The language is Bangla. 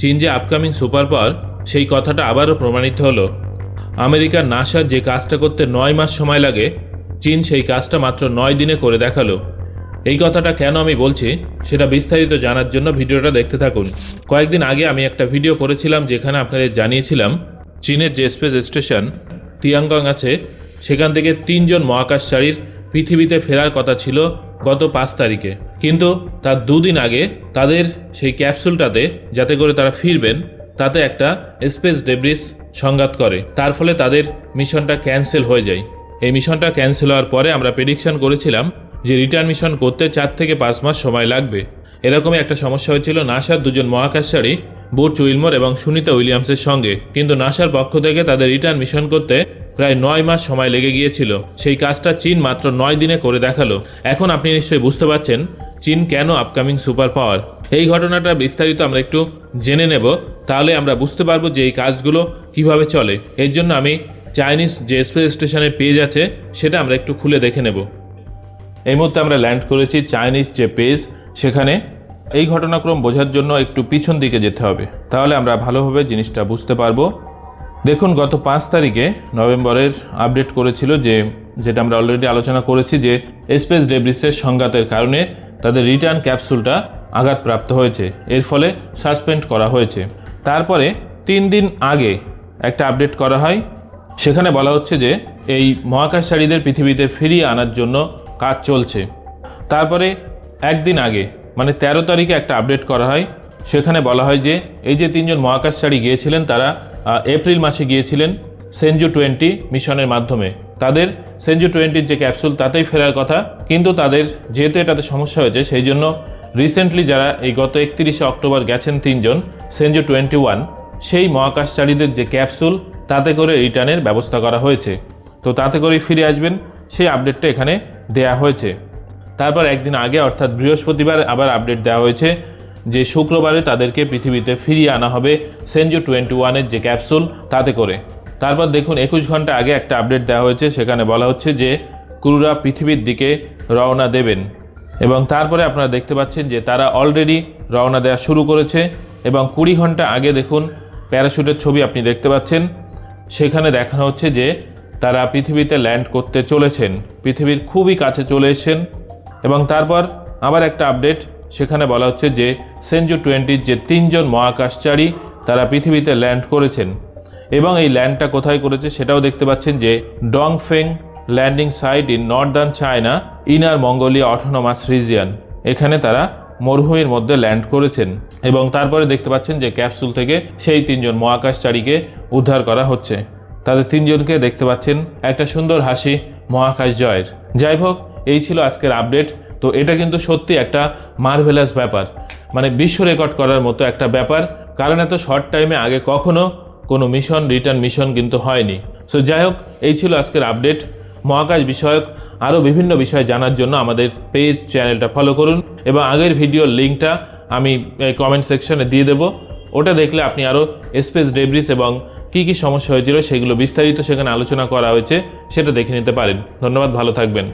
চীন যে আপকামিং সুপার পাওয়ার সেই কথাটা আবারও প্রমাণিত হলো। আমেরিকার নাসার যে কাজটা করতে নয় মাস সময় লাগে, চীন সেই কাজটা মাত্র নয় দিনে করে দেখাল। এই কথাটা কেন আমি বলছি, সেটা বিস্তারিত জানার জন্য ভিডিওটা দেখতে থাকুন। কয়েকদিন আগে আমি একটা ভিডিও করেছিলাম যেখানে আপনাদের জানিয়েছিলাম, চীনের যে স্পেস স্টেশন তিয়াঙ্গং আছে, সেখান থেকে তিনজন মহাকাশচারীর পৃথিবীতে ফেরার কথা ছিল গত পাঁচ তারিখে। কিন্তু তার দুদিন আগে তাদের সেই ক্যাপসুলটাতে যাতে করে তারা ফিরবেন, তাতে একটা স্পেস ডেব্রিস সংঘাত করে। তার ফলে তাদের মিশনটা ক্যান্সেল হয়ে যায়। এই মিশনটা ক্যান্সেল হওয়ার পরে আমরা প্রেডিকশন করেছিলাম যে রিটার্ন মিশন করতে চার থেকে পাঁচ মাস সময় লাগবে। এরকমই একটা সমস্যা হয়েছিল নাসার দুজন মহাকাশচারী বুট উইলমোর এবং সুনিতা উইলিয়ামসের সঙ্গে। কিন্তু নাসার পক্ষ থেকে তাদের রিটার্ন মিশন করতে প্রায় নয় মাস সময় লেগে গিয়েছিল। সেই কাজটা চীন মাত্র নয় দিনে করে দেখাল। এখন আপনি নিশ্চয়ই বুঝতে পারছেন চীন কেন আপকামিং সুপার পাওয়ার এই ঘটনাটা বিস্তারিত আমরা একটু জেনে নেব। তাহলে আমরা বুঝতে পারব যে এই কাজগুলো কীভাবে চলে। এর জন্য আমি চাইনিজ যে স্পেস স্টেশনের পেজ আছে, সেটা আমরা একটু খুলে দেখে নেব। এই মুহূর্তে আমরা ল্যান্ড করেছি চাইনিজ যে পেজ সেখানে এই ঘটনাক্রম বোঝার জন্য একটু পিছন দিকে যেতে হবে। তাহলে আমরা ভালোভাবে জিনিসটা বুঝতে পারব। দেখুন, গত পাঁচ তারিখে নভেম্বরের আপডেট করেছিল যে, যেটা আমরা অলরেডি আলোচনা করেছি যে স্পেস ডেব্রিসের সংঘাতের কারণে তাদের রিটার্ন ক্যাপসুলটা আঘাতপ্রাপ্ত হয়েছে। এর ফলে সাসপেন্ড করা হয়েছে। তারপরে তিন দিন আগে একটা আপডেট করা হয়। সেখানে বলা হচ্ছে যে, এই মহাকাশচারীদের পৃথিবীতে ফিরিয়ে আনার জন্য কাজ চলছে। তারপরে একদিন আগে মানে তেরো তারিখে একটা আপডেট করা হয়। সেখানে বলা হয় যে, এই যে তিনজন মহাকাশচারী গিয়েছিলেন, তারা এপ্রিল মাসে গিয়েছিলেন সেঞ্জু টোয়েন্টি মিশনের মাধ্যমে। তাদের সেঞ্জু টোয়েন্টির যে ক্যাপসুল, তাতেই ফেরার কথা। কিন্তু তাদের, যেহেতু এটাতে সমস্যা হয়েছে, সেই জন্য রিসেন্টলি যারা এই গত একত্রিশে অক্টোবর গেছেন তিনজন, সেঞ্জু টোয়েন্টি ওয়ান, সেই মহাকাশচারীদের যে ক্যাপসুল, তাতে করে রিটার্নের ব্যবস্থা করা হয়েছে। তো তাতে করেই ফিরে আসবেন, সেই আপডেটটা এখানে দেয়া হয়েছে। তারপর একদিন আগে, অর্থাৎ বৃহস্পতিবার, আবার আপডেট দেওয়া হয়েছে যে শুক্রবারে তাদেরকে পৃথিবীতে ফিরিয়ে আনা হবে সেঞ্জু টোয়েন্টি ওয়ানের যে ক্যাপসুল, তাতে করে। তারপর দেখুন, একুশ ঘণ্টা আগে একটা আপডেট দেওয়া হয়েছে। সেখানে বলা হচ্ছে যে, ক্রুরা পৃথিবীর দিকে রওনা দেবেন। এবং তারপরে আপনারা দেখতে পাচ্ছেন যে, তারা অলরেডি রওনা দেওয়া শুরু করেছে। এবং কুড়ি ঘণ্টা আগে দেখুন প্যারাশুটের ছবি আপনি দেখতে পাচ্ছেন। সেখানে দেখানো হচ্ছে যে, তারা পৃথিবীতে ল্যান্ড করতে চলেছেন। পৃথিবীর খুবই কাছে চলে এসেছেন। এবং তারপর আবার একটা আপডেট সেখানে বলা হচ্ছে যে সেঞ্জু টোয়েন্টির যে তিনজন মহাকাশচারী, তারা পৃথিবীতে ল্যান্ড করেছেন। এবং এই ল্যান্ডটা কোথায় করেছে সেটাও দেখতে পাচ্ছেন যে Dongfeng landing site in northern China, inner Mongolia autonomous region. এখানে তারা মরুভূমির মধ্যে ল্যান্ড করেছেন এবং তারপরে দেখতে পাচ্ছেন যে ক্যাপসুল থেকে সেই তিনজন মহাকাশচারীকে উদ্ধার করা হচ্ছে। তাদের তিনজনকে দেখতে পাচ্ছেন একটা সুন্দর হাসি মহাকাশ জয়ের। যাই হোক, এই ছিল আজকের আপডেট। তো এটা কিন্তু সত্যি একটা মার্ভেলাস ব্যাপার। মানে বিশ্ব রেকর্ড করার মতো একটা ব্যাপার। কারণ এত শর্ট টাইমে আগে কখনো কোনো মিশন রিটার্ন মিশন কিন্তু হয়নি। সো যাই হোক এই ছিল আজকের আপডেট মহাকাশ বিষয়ক আরও বিভিন্ন বিষয় জানার জন্য আমাদের পেজ চ্যানেলটা ফলো করুন এবং আগের ভিডিওর লিঙ্কটা আমি কমেন্ট সেকশনে দিয়ে দেবো। ওটা দেখলে আপনি আরও স্পেস ডেব্রিস এবং কী কী সমস্যা হয়েছিল সেগুলো বিস্তারিত সেখানে আলোচনা করা হয়েছে, সেটা দেখে নিতে পারেন। ধন্যবাদ, ভালো থাকবেন।